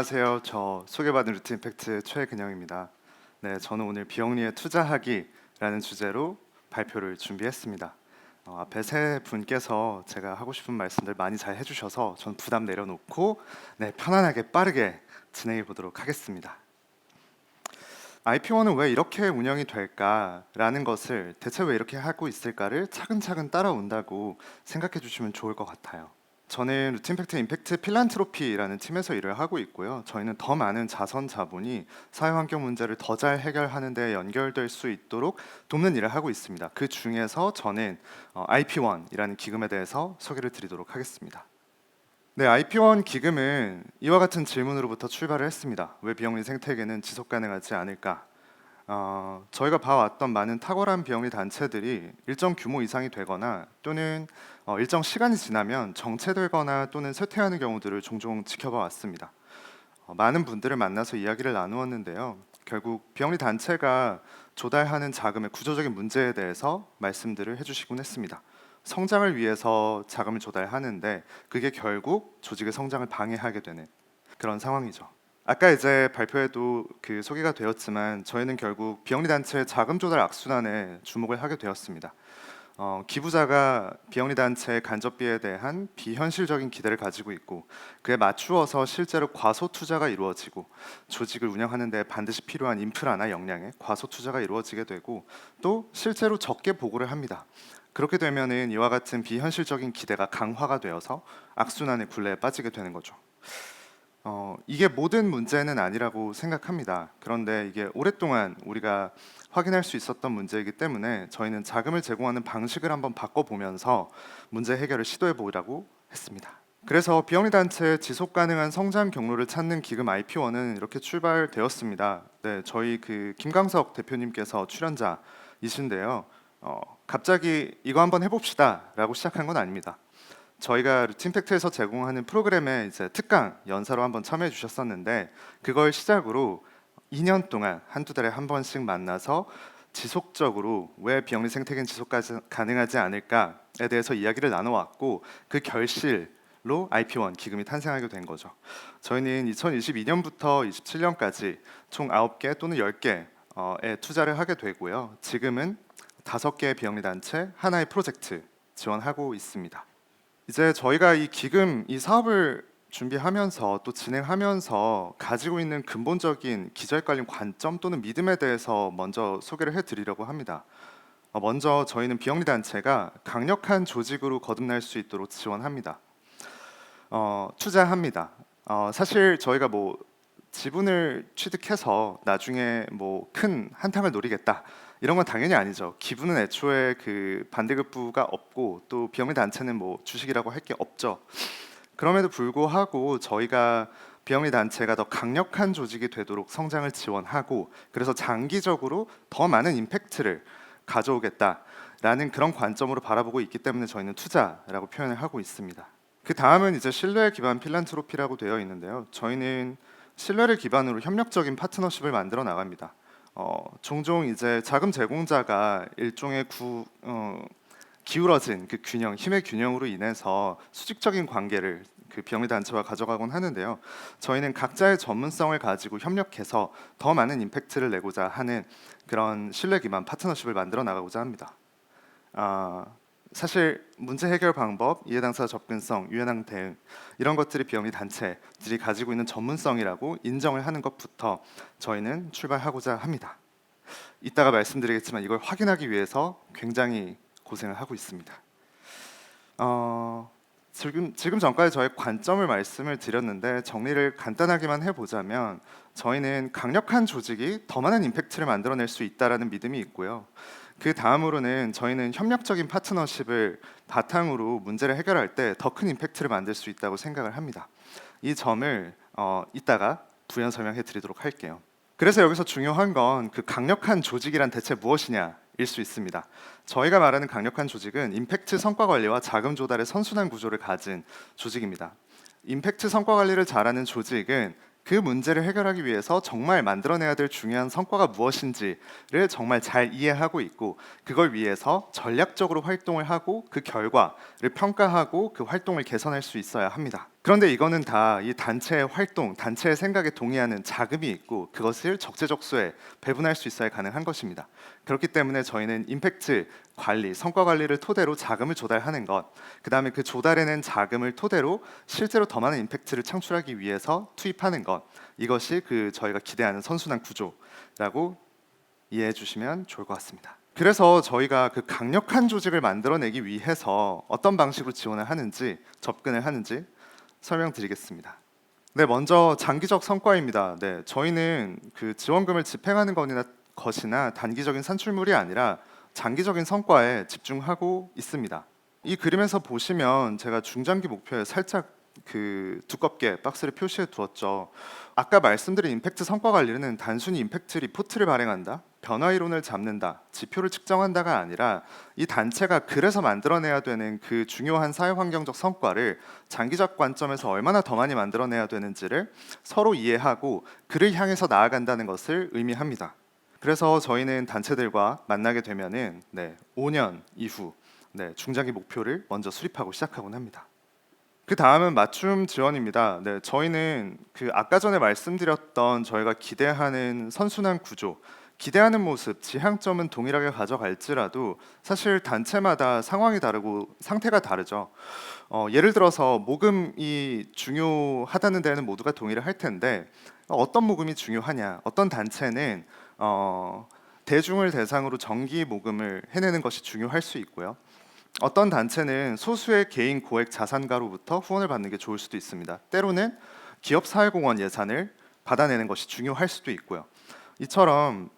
네, 안녕하세요. 저 소개받은 루틴 임팩트 최근영입니다. 네, 저는 오늘 비영리에 투자하기라는 주제로 발표를 준비했습니다. 어, 앞에 세 분께서 제가 하고 싶은 말씀들 많이 잘 해주셔서 전 부담 내려놓고 네, 편안하게 빠르게 진행해 보도록 하겠습니다. IPO는 왜 이렇게 운영이 될까라는 것을 대체 왜 이렇게 하고 있을까를 차근차근 따라온다고 생각해 주시면 좋을 것 같아요. 저는 루틴팩트 임팩트 필란트로피라는 팀에서 일을 하고 있고요. 저희는 더 많은 자선 자본이 사회 환경 문제를 더 잘 해결하는 데 연결될 수 있도록 돕는 일을 하고 있습니다. 그 중에서 저는 어, IP1이라는 기금에 대해서 소개를 드리도록 하겠습니다. 네, IP1 기금은 이와 같은 질문으로부터 출발을 했습니다. 왜 비영리 생태계는 지속 가능하지 않을까? 어, 저희가 봐왔던 많은 탁월한 비영리 단체들이 일정 규모 이상이 되거나 또는 어, 일정 시간이 지나면 정체되거나 또는 쇠퇴하는 경우들을 종종 지켜봐 왔습니다. 어, 많은 분들을 만나서 이야기를 나누었는데요. 결국 비영리 단체가 조달하는 자금의 구조적인 문제에 대해서 말씀들을 해주시곤 했습니다. 성장을 위해서 자금을 조달하는데 그게 결국 조직의 성장을 방해하게 되는 그런 상황이죠. 아까 이제 발표에도 그 소개가 되었지만 저희는 결국 비영리 단체의 자금 조달 악순환에 주목을 하게 되었습니다. 어, 기부자가 비영리 단체의 간접비에 대한 비현실적인 기대를 가지고 있고 그에 맞추어서 실제로 과소 투자가 이루어지고 조직을 운영하는 데 반드시 필요한 인프라나 역량에 과소 투자가 이루어지게 되고 또 실제로 적게 보고를 합니다. 그렇게 되면은 이와 같은 비현실적인 기대가 강화가 되어서 악순환의 굴레에 빠지게 되는 거죠. 어, 이게 모든 문제는 아니라고 생각합니다. 그런데 이게 오랫동안 우리가 확인할 수 있었던 문제이기 때문에 저희는 자금을 제공하는 방식을 한번 바꿔보면서 문제 해결을 시도해 보라고 했습니다. 그래서 비영리 단체 지속 가능한 성장 경로를 찾는 기금 IP1은 이렇게 출발되었습니다. 네, 저희 그 김강석 대표님께서 출연자이신데요. 어, 갑자기 이거 한번 해봅시다라고 시작한 건 아닙니다. 저희가 루틴팩트에서 제공하는 프로그램에 이제 특강 연사로 한번 참여해 주셨었는데 그걸 시작으로 2년 동안 한두 달에 한 번씩 만나서 지속적으로 왜 비영리 생태계는 지속 가능하지 않을까에 대해서 이야기를 나눠왔고 그 결실로 IP1 기금이 탄생하게 된 거죠. 저희는 2022년부터 27년까지 총 9개 또는 10개에 투자를 하게 되고요. 지금은 다섯 개의 비영리 단체 하나의 프로젝트 지원하고 있습니다. 이제 저희가 이 기금 이 사업을 준비하면서 또 진행하면서 가지고 있는 근본적인 관련 관점 또는 믿음에 대해서 먼저 소개를 해드리려고 합니다. 어, 먼저 저희는 비영리 단체가 강력한 조직으로 거듭날 수 있도록 지원합니다. 어, 투자합니다. 어, 사실 저희가 뭐 지분을 취득해서 나중에 뭐 큰 한탕을 노리겠다 이런 건 당연히 아니죠. 기부는 애초에 그 반대급부가 없고 또 비영리 단체는 뭐 주식이라고 할 게 없죠. 그럼에도 불구하고 저희가 비영리 단체가 더 강력한 조직이 되도록 성장을 지원하고 그래서 장기적으로 더 많은 임팩트를 가져오겠다라는 그런 관점으로 바라보고 있기 때문에 저희는 투자라고 표현을 하고 있습니다. 그 다음은 이제 신뢰 기반 필란트로피라고 되어 있는데요. 저희는 신뢰를 기반으로 협력적인 파트너십을 만들어 나갑니다. 어, 종종 이제 자금 제공자가 일종의 구, 어, 기울어진 그 균형, 힘의 균형으로 인해서 수직적인 관계를 그 비영리 단체와 가져가곤 하는데요. 저희는 각자의 전문성을 가지고 협력해서 더 많은 임팩트를 내고자 하는 그런 신뢰 기반 파트너십을 만들어 나가고자 합니다. 아, 사실 문제 해결 방법, 이해 당사 접근성, 유연한 대응 이런 것들이 비영리 단체들이 가지고 있는 전문성이라고 인정을 하는 것부터 저희는 출발하고자 합니다. 이따가 말씀드리겠지만 이걸 확인하기 위해서 굉장히 고생을 하고 있습니다. 어, 지금 지금 전까지 저의 관점을 말씀을 드렸는데 정리를 간단하게만 해보자면 저희는 강력한 조직이 더 많은 임팩트를 만들어낼 수 있다라는 믿음이 있고요. 그 다음으로는 저희는 협력적인 파트너십을 바탕으로 문제를 해결할 때 더 큰 임팩트를 만들 수 있다고 생각을 합니다. 이 점을 어, 이따가 부연 설명해 드리도록 할게요. 그래서 여기서 중요한 건 그 강력한 조직이란 대체 무엇이냐 일 수 있습니다. 저희가 말하는 강력한 조직은 임팩트 성과 관리와 자금 조달의 선순환 구조를 가진 조직입니다. 임팩트 성과 관리를 잘하는 조직은 그 문제를 해결하기 위해서 정말 만들어내야 될 중요한 성과가 무엇인지를 정말 잘 이해하고 있고 그걸 위해서 전략적으로 활동을 하고 그 결과를 평가하고 그 활동을 개선할 수 있어야 합니다. 그런데 이거는 다 이 단체의 활동, 단체의 생각에 동의하는 자금이 있고 그것을 적재적소에 배분할 수 있어야 가능한 것입니다. 그렇기 때문에 저희는 임팩트 관리, 성과 관리를 토대로 자금을 조달하는 것, 그 다음에 그 조달해낸 자금을 토대로 실제로 더 많은 임팩트를 창출하기 위해서 투입하는 것, 이것이 그 저희가 기대하는 선순환 구조라고 이해해 주시면 좋을 것 같습니다. 그래서 저희가 그 강력한 조직을 만들어내기 위해서 어떤 방식으로 지원을 하는지 접근을 하는지 설명드리겠습니다. 네, 먼저 장기적 성과입니다. 네, 저희는 그 지원금을 집행하는 것이나 것이나 단기적인 산출물이 아니라 장기적인 성과에 집중하고 있습니다. 이 그림에서 보시면 제가 중장기 목표에 살짝 그 두껍게 박스를 표시해 두었죠. 아까 말씀드린 임팩트 성과 관리는 단순히 임팩트 리포트를 발행한다, 변화 이론을 잡는다, 지표를 측정한다가 아니라 이 단체가 그래서 만들어내야 되는 그 중요한 사회 환경적 성과를 장기적 관점에서 얼마나 더 많이 만들어내야 되는지를 서로 이해하고 그를 향해서 나아간다는 것을 의미합니다. 그래서 저희는 단체들과 만나게 되면은 네, 5년 이후 네, 중장기 목표를 먼저 수립하고 시작하곤 합니다. 그 다음은 맞춤 지원입니다. 네, 저희는 그 아까 전에 말씀드렸던 저희가 기대하는 선순환 구조, 기대하는 모습, 지향점은 동일하게 가져갈지라도 사실 단체마다 상황이 다르고 상태가 다르죠. 어, 예를 들어서 모금이 중요하다는 데는 모두가 동의를 할 텐데 어떤 모금이 중요하냐, 어떤 단체는 어, 대중을 대상으로 정기 모금을 해내는 것이 중요할 수 있고요. 어떤 단체는 소수의 개인 고액 자산가로부터 후원을 받는 게 좋을 수도 있습니다. 때로는 기업 사회공헌 예산을 받아내는 것이 중요할 수도 있고요. 이처럼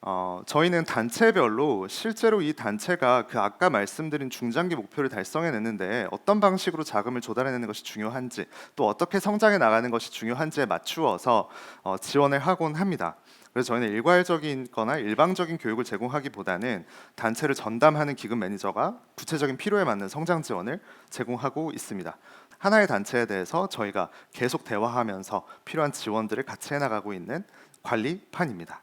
어, 저희는 단체별로 실제로 이 단체가 그 아까 말씀드린 중장기 목표를 달성해내는데 어떤 방식으로 자금을 조달해내는 것이 중요한지 또 어떻게 성장해 나가는 것이 중요한지에 맞추어서 어, 지원을 하곤 합니다. 그래서 저희는 일괄적인 거나 일방적인 교육을 제공하기보다는 단체를 전담하는 기금 매니저가 구체적인 필요에 맞는 성장 지원을 제공하고 있습니다. 하나의 단체에 대해서 저희가 계속 대화하면서 필요한 지원들을 같이 해나가고 있는 관리판입니다.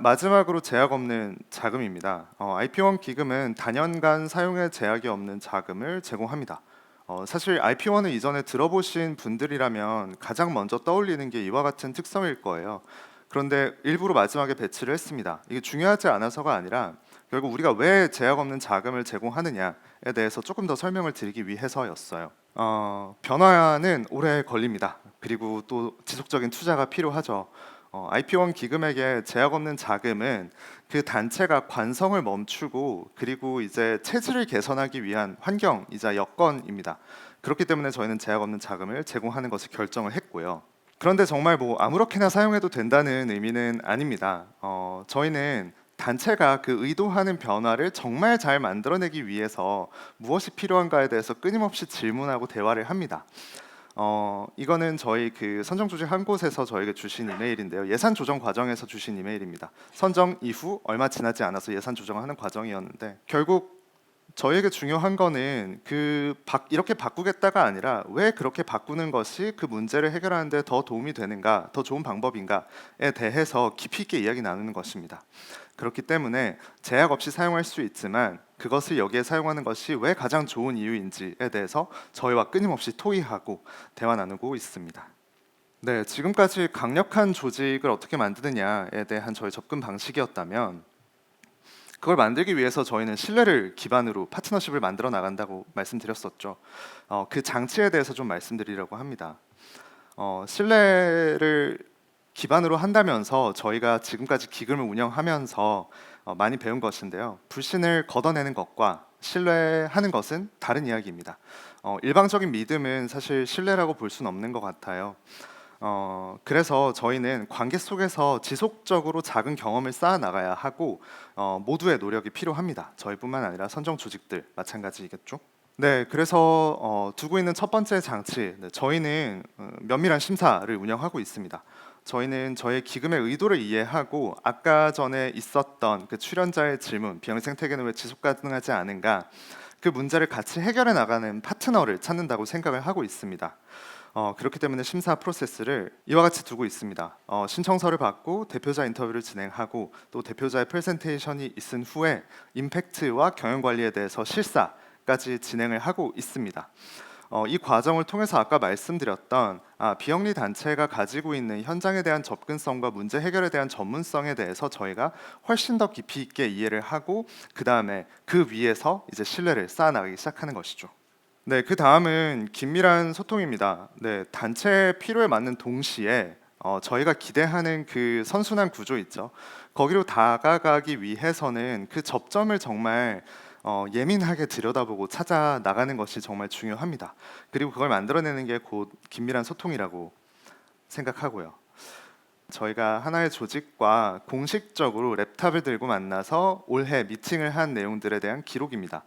마지막으로 제약 없는 자금입니다. 어, IP1 기금은 단연간 사용에 제약이 없는 자금을 제공합니다. 어, 사실 IP1을 이전에 들어보신 분들이라면 가장 먼저 떠올리는 게 이와 같은 특성일 거예요. 그런데 일부러 마지막에 배치를 했습니다. 이게 중요하지 않아서가 아니라 결국 우리가 왜 제약 없는 자금을 제공하느냐에 대해서 조금 더 설명을 드리기 위해서였어요. 어, 변화는 오래 걸립니다. 그리고 또 지속적인 투자가 필요하죠. 어, IP1 기금에게 제약 없는 자금은 그 단체가 관성을 멈추고 그리고 이제 체질을 개선하기 위한 환경이자 여건입니다. 그렇기 때문에 저희는 제약 없는 자금을 제공하는 것을 결정을 했고요. 그런데 정말 뭐 아무렇게나 사용해도 된다는 의미는 아닙니다. 어, 저희는 단체가 그 의도하는 변화를 정말 잘 만들어내기 위해서 무엇이 필요한가에 대해서 끊임없이 질문하고 대화를 합니다. 어 이거는 저희 그 선정 조직 한 곳에서 저에게 주신 이메일인데요. 예산 조정 과정에서 주신 이메일입니다. 선정 이후 얼마 지나지 않아서 예산 조정을 하는 과정이었는데 결국 저에게 중요한 거는 그 바, 이렇게 바꾸겠다가 아니라 왜 그렇게 바꾸는 것이 그 문제를 해결하는 데 더 도움이 되는가, 더 좋은 방법인가에 대해서 깊이 있게 이야기 나누는 것입니다. 그렇기 때문에 제약 없이 사용할 수 있지만 그것을 여기에 사용하는 것이 왜 가장 좋은 이유인지에 대해서 저희와 끊임없이 토의하고 대화 나누고 있습니다. 네, 지금까지 강력한 조직을 어떻게 만드느냐에 대한 저희 접근 방식이었다면 그걸 만들기 위해서 저희는 신뢰를 기반으로 파트너십을 만들어 나간다고 말씀드렸었죠. 어, 그 장치에 대해서 좀 말씀드리려고 합니다. 어, 신뢰를 기반으로 한다면서 저희가 지금까지 기금을 운영하면서 어, 많이 배운 것인데요. 불신을 걷어내는 것과 신뢰하는 것은 다른 이야기입니다. 어, 일방적인 믿음은 사실 신뢰라고 볼 수는 없는 것 같아요. 어, 그래서 저희는 관계 속에서 지속적으로 작은 경험을 쌓아 나가야 하고 어, 모두의 노력이 필요합니다. 저희뿐만 아니라 선정 조직들 마찬가지겠죠. 네, 그래서 어, 두고 있는 첫 번째 장치, 네, 저희는 어, 면밀한 심사를 운영하고 있습니다. 저희는 저의 기금의 의도를 이해하고 아까 전에 있었던 그 출연자의 질문 비형 생태계는 왜 지속 가능하지 않은가 그 문제를 같이 해결해 나가는 파트너를 찾는다고 생각을 하고 있습니다. 어, 그렇기 때문에 심사 프로세스를 이와 같이 두고 있습니다. 어, 신청서를 받고 대표자 인터뷰를 진행하고 또 대표자의 프레젠테이션이 있은 후에 임팩트와 경영 관리에 대해서 실사까지 진행을 하고 있습니다. 어, 이 과정을 통해서 아까 말씀드렸던 아, 비영리 단체가 가지고 있는 현장에 대한 접근성과 문제 해결에 대한 전문성에 대해서 저희가 훨씬 더 깊이 있게 이해를 하고 그 다음에 그 위에서 이제 신뢰를 쌓아나가기 시작하는 것이죠. 네, 그 다음은 긴밀한 소통입니다. 네, 단체 필요에 맞는 동시에 어, 저희가 기대하는 그 선순환 구조 있죠. 거기로 다가가기 위해서는 그 접점을 정말 어, 예민하게 들여다보고 찾아 나가는 것이 정말 중요합니다. 그리고 그걸 만들어내는 게 곧 긴밀한 소통이라고 생각하고요. 저희가 하나의 조직과 공식적으로 랩탑을 들고 만나서 올해 미팅을 한 내용들에 대한 기록입니다.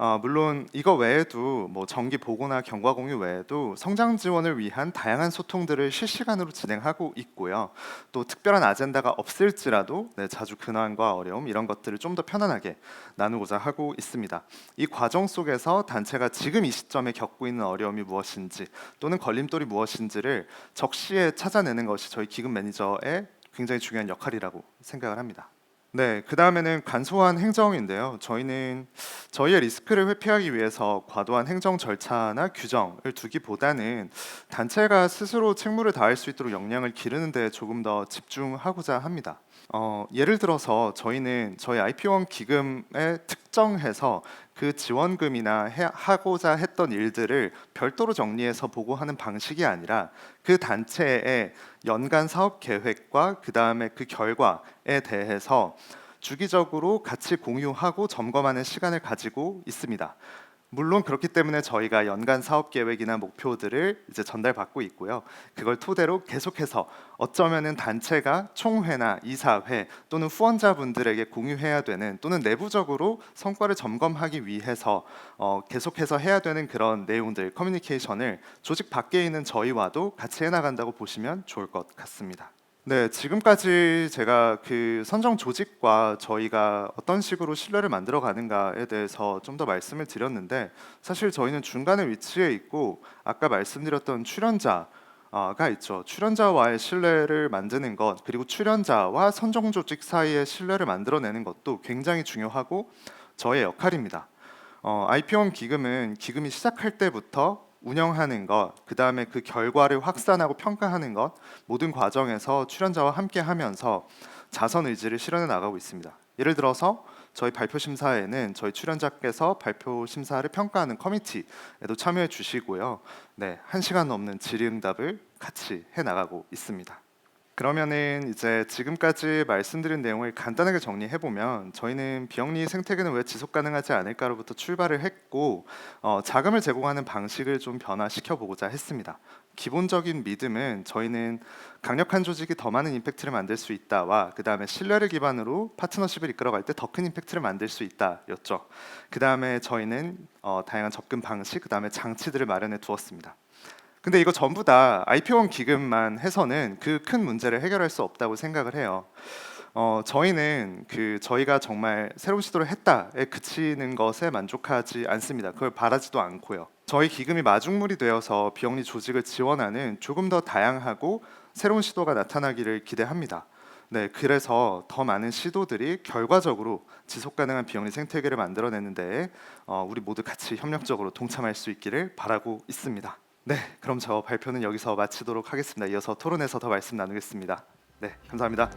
어, 물론 이거 외에도 뭐 정기 보고나 경과 공유 외에도 성장 지원을 위한 다양한 소통들을 실시간으로 진행하고 있고요. 또 특별한 아젠다가 없을지라도 네, 자주 근황과 어려움 이런 것들을 좀 더 편안하게 나누고자 하고 있습니다. 이 과정 속에서 단체가 지금 이 시점에 겪고 있는 어려움이 무엇인지 또는 걸림돌이 무엇인지를 적시에 찾아내는 것이 저희 기금 매니저의 굉장히 중요한 역할이라고 생각을 합니다. 네, 그 다음에는 간소한 행정인데요. 저희는 저희의 리스크를 회피하기 위해서 과도한 행정 절차나 규정을 두기보다는 단체가 스스로 책무를 다할 수 있도록 역량을 기르는 데 조금 더 집중하고자 합니다. 어, 예를 들어서 저희는 저희 IP1 기금에 특정해서 그 지원금이나 해, 하고자 했던 일들을 별도로 정리해서 보고하는 방식이 아니라 그 단체의 연간 사업 계획과 그 다음에 그 결과에 대해서 주기적으로 같이 공유하고 점검하는 시간을 가지고 있습니다. 물론 그렇기 때문에 저희가 연간 사업 계획이나 목표들을 이제 전달받고 있고요. 그걸 토대로 계속해서 어쩌면은 단체가 총회나 이사회 또는 후원자분들에게 공유해야 되는 또는 내부적으로 성과를 점검하기 위해서 어, 계속해서 해야 되는 그런 내용들 커뮤니케이션을 조직 밖에 있는 저희와도 같이 해나간다고 보시면 좋을 것 같습니다. 네, 지금까지 제가 그 선정 조직과 저희가 어떤 식으로 신뢰를 만들어 가는가에 대해서 좀 더 말씀을 드렸는데 사실 저희는 중간에 위치해 있고 아까 말씀드렸던 출연자 가 있죠. 출연자와의 신뢰를 만드는 것 그리고 출연자와 선정 조직 사이의 신뢰를 만들어내는 것도 굉장히 중요하고 저의 역할입니다. 어, IP원 기금은 기금이 시작할 때부터 운영하는 것, 그 다음에 그 결과를 확산하고 평가하는 것 모든 과정에서 출연자와 함께하면서 자선 의지를 실현해 나가고 있습니다. 예를 들어서 저희 발표 심사에는 저희 출연자께서 발표 심사를 평가하는 커미티에도 참여해 주시고요. 네, 한 시간 넘는 질의응답을 같이 해 나가고 있습니다. 그러면은 이제 지금까지 말씀드린 내용을 간단하게 정리해 보면 저희는 비영리 생태계는 왜 지속 가능하지 않을까로부터 출발을 했고 어, 자금을 제공하는 방식을 좀 변화시켜 보고자 했습니다. 기본적인 믿음은 저희는 강력한 조직이 더 많은 임팩트를 만들 수 있다와 그 다음에 신뢰를 기반으로 파트너십을 이끌어갈 때 더 큰 임팩트를 만들 수 있다였죠. 그 다음에 저희는 어, 다양한 접근 방식, 그 다음에 장치들을 마련해 두었습니다. 근데 이거 전부 다 IP원 기금만 해서는 그 큰 문제를 해결할 수 없다고 생각을 해요. 어, 저희는 그 저희가 정말 새로운 시도를 했다에 그치는 것에 만족하지 않습니다. 그걸 바라지도 않고요. 저희 기금이 마중물이 되어서 비영리 조직을 지원하는 조금 더 다양하고 새로운 시도가 나타나기를 기대합니다. 네, 그래서 더 많은 시도들이 결과적으로 지속 가능한 비영리 생태계를 만들어내는데 어, 우리 모두 같이 협력적으로 동참할 수 있기를 바라고 있습니다. 네, 그럼 저 발표는 여기서 마치도록 하겠습니다. 이어서 토론에서 더 말씀 나누겠습니다. 네, 감사합니다.